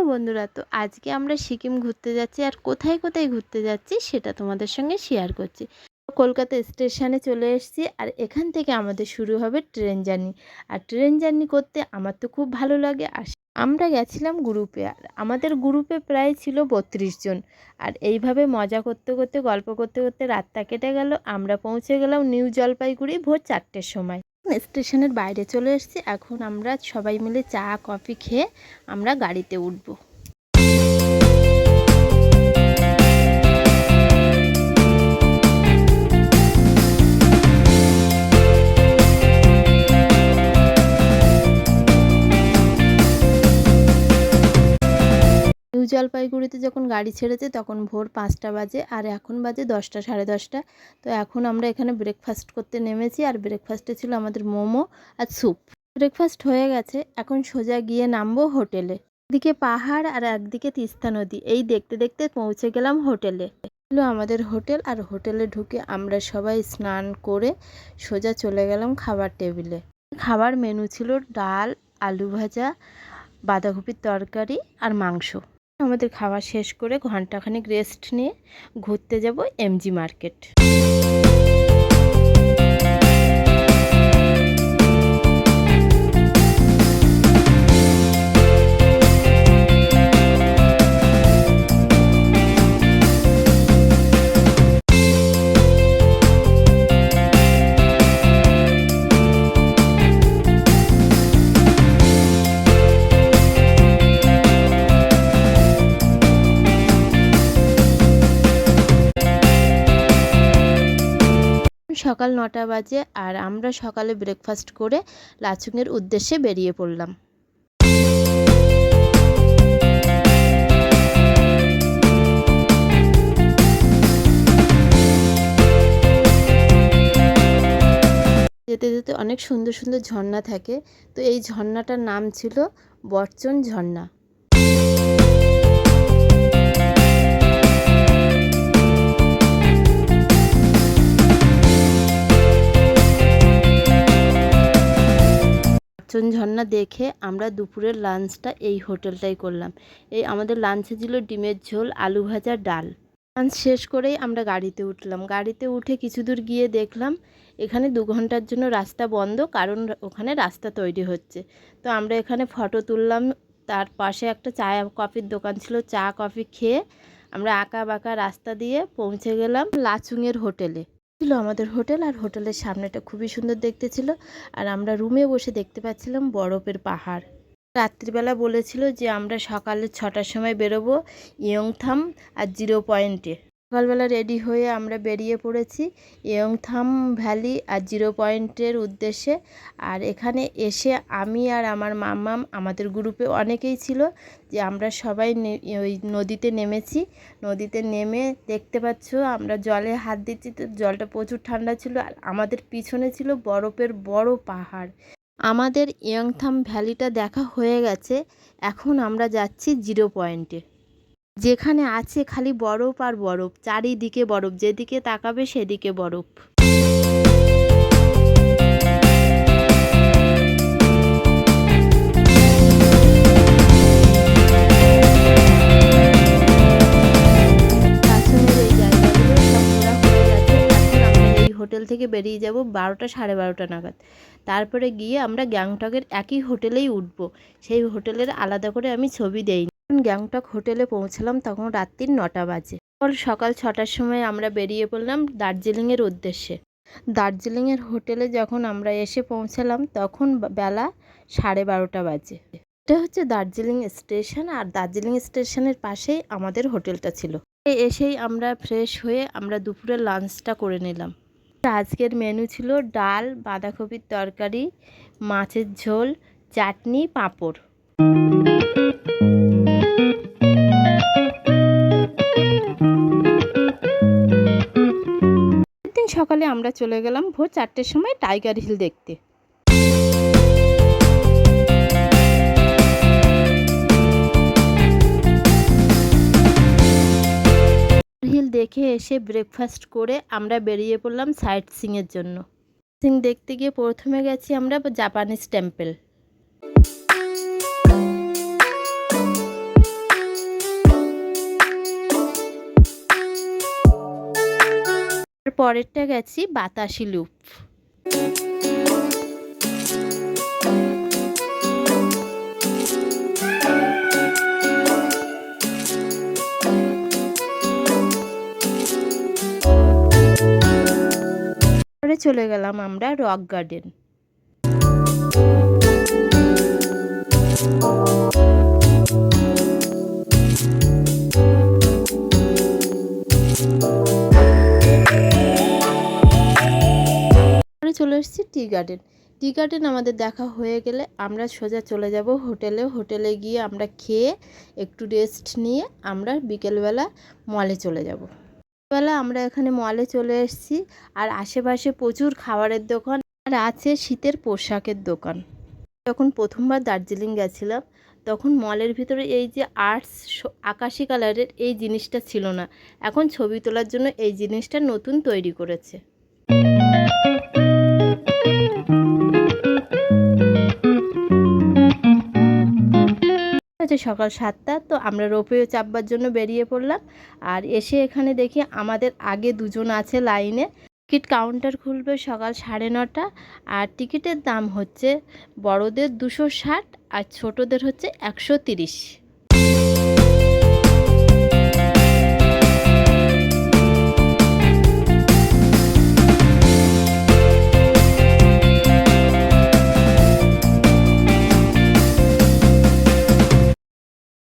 Hello বন্ধুরা? তো আজকে আমরা সিকিম ঘুরতে যাচ্ছি আর কোথায় কোথায় ঘুরতে যাচ্ছি সেটা তোমাদের সঙ্গে শেয়ার করছি। কলকাতা স্টেশনে চলে এসেছি আর এখান থেকে আমাদের শুরু হবে ট্রেন জার্নি আর ট্রেন জার্নি করতে আমার তো খুব ভালো লাগে। আর আমরা গেছিলাম গ্রুপে আর আমাদের গ্রুপে প্রায় ছিল বত্রিশ জন। আর এইভাবে মজা করতে করতে, গল্প করতে করতে রাতটা কেটে গেল। আমরা পৌঁছে গেলাম নিউ জলপাইগুড়ি ভোর চারটের সময়। স্টেশনের বাইরে চলে এসেছি। এখন আমরা সবাই মিলে চা কফি খেয়ে আমরা গাড়িতে উঠব। নিউ জলপাইগুড়িতে যখন গাড়ি ছেড়েছে তখন ভোর পাঁচটা বাজে আর এখন বাজে দশটা, সাড়ে দশটা। তো এখন আমরা এখানে ব্রেকফাস্ট করতে নেমেছি আর ব্রেকফাস্টে ছিল আমাদের মোমো আর স্যুপ ব্রেকফাস্ট হয়ে গেছে, এখন সোজা গিয়ে নামবো হোটেলে একদিকে পাহাড় আর একদিকে তিস্তা নদী, এই দেখতে দেখতে পৌঁছে গেলাম হোটেলে হলো আমাদের হোটেল আর হোটেলে ঢুকে আমরা সবাই স্নান করে সোজা চলে গেলাম খাবার টেবিলে খাবার মেনু ছিল ডাল, আলু ভাজা, বাঁধাকপির তরকারি আর মাংস। আমাদের খাওয়া শেষ করে ঘন্টাখানেক রেস্ট নিয়ে ঘুরতে যাব এমজি মার্কেট সকাল নটা বাজে আর আমরা সকালে ব্রেকফাস্ট করে লাচুংয়ের উদ্দেশ্যে বেরিয়ে পড়লাম। যেতে যেতে অনেক সুন্দর সুন্দর ঝর্ণা থাকে। তো এই ঝর্ণাটার নাম ছিল বর্চন ঝর্ণা। বর্চন ঝর্ণা দেখে আমরা দুপুরের লাঞ্চটা এই হোটেলটাই করলাম। এই আমাদের লাঞ্চে ছিল ডিমের ঝোল, আলু ভাজা, ডাল। লাঞ্চ শেষ করেই আমরা গাড়িতে উঠলাম। গাড়িতে উঠে কিছু দূর গিয়ে দেখলাম, এখানে দু ঘণ্টার জন্য রাস্তা বন্ধ, কারণ ওখানে রাস্তা তৈরি হচ্ছে। তো আমরা এখানে ফটো তুললাম, তার পাশে একটা চা কফির দোকান ছিল, চা, কফি খেয়ে আমরা আঁকা বাঁকা রাস্তা দিয়ে পৌঁছে গেলাম লাচুংয়ের হোটেলে। ছিল আমাদের হোটেল আর হোটেলের সামনেটা খুবই সুন্দর দেখতে ছিল আর আমরা রুমে বসে দেখতে পাচ্ছিলাম বরফের পাহাড়। রাত্রিবেলা বলেছিল যে আমরা সকালে ছটার সময় বেরোবো ইয়ংথাম আর জিরো পয়েন্টে। সকালবেলা রেডি হয়ে আমরা বেরিয়ে পড়েছি ইয়ংথাম ভ্যালি আর জিরো পয়েন্টের উদ্দেশ্যে। আর এখানে এসে আমি আর আমার মাম্মাম, আমাদের গ্রুপে অনেকেই ছিল যে আমরা সবাই ওই নদীতে নেমেছি। নদীতে নেমে দেখতে পাচ্ছ আমরা জলে হাত দিচ্ছি, তো জলটা প্রচুর ঠান্ডা ছিল আর আমাদের পিছনে ছিল বরফের বড় পাহাড়। আমাদের ইয়ংথাম ভ্যালিটা দেখা হয়ে গেছে। এখন আমরা যাচ্ছি জিরো পয়েন্টে যেখানে আছে খালি বরফ আর বরফ, চারিদিকে বরফ, যেদিকে তাকাবে সেদিকে বরফ। হোটেল থেকে বেরিয়ে যাব বারোটা সাড়ে বারোটা নাগাদ। তারপরে গিয়ে আমরা গ্যাংটকের একই হোটেলেই উঠব। সেই হোটেলের আলাদা করে আমি ছবি দেই গ্যাংটক হোটেলে পৌঁছালাম, তখন রাত্রির নটা বাজে। পর সকাল ছটার সময় আমরা বেরিয়ে পড়লাম দার্জিলিংয়ের উদ্দেশ্যে। দার্জিলিংয়ের হোটেলে যখন আমরা এসে পৌঁছালাম, তখন বেলা সাড়ে বারোটা বাজে। এটা হচ্ছে দার্জিলিং স্টেশন, আর দার্জিলিং স্টেশনের পাশেই আমাদের হোটেলটা ছিল। এসেই আমরা ফ্রেশ হয়ে আমরা দুপুরে লাঞ্চটা করে নিলাম। আজকের মেনু ছিল ডাল, বাঁধাকপির তরকারি, মাছের ঝোল, চাটনি, পাঁপড়। সকালে আমরা চলে গেলাম ভোর চারটের সময় টাইগার হিল দেখতে। হিল দেখে এসে ব্রেকফাস্ট করে আমরা বেরিয়ে পড়লাম সাইট সিংয়ের জন্য। সিং দেখতে গিয়ে প্রথমে গেছি আমরা জাপানিজ টেম্পল। পরেরটা গেছি বাতাসি লুপ। চলে গেলাম আমরা rock garden. Tea garden. Tea garden আমাদের দেখা হয়ে গেলে আমরা সোজা চলে যাব হোটেলে। হোটেলে গিয়ে আমরা খেয়ে, একটু রেস্ট নিয়ে আমরা বিকেলবেলা মলে চলে যাব। বেলা আমরা এখানে মলে চলে এসেছি। আর আশেপাশে প্রচুর খাবারের দোকান আর আছে শীতের পোশাকের দোকান। যখন প্রথমবার দার্জিলিং গেছিলাম, তখন মলের ভিতরে এই যে আর্টস আকাশি কালারের এই জিনিসটা ছিল না। এখন ছবি তোলার জন্য এই জিনিসটা নতুন তৈরি করেছে। হচ্ছে সকাল সাতটা, তো আমরা রোপওয়ে চাপবার জন্য বেরিয়ে পড়লাম। আর এসে এখানে দেখি আমাদের আগে দুজন আছে লাইনে। টিকিট কাউন্টার খুলবে সকাল সাড়ে নটা, আর টিকিটের দাম হচ্ছে বড়দের দুশো ষাট আর ছোটদের হচ্ছে একশো তিরিশ।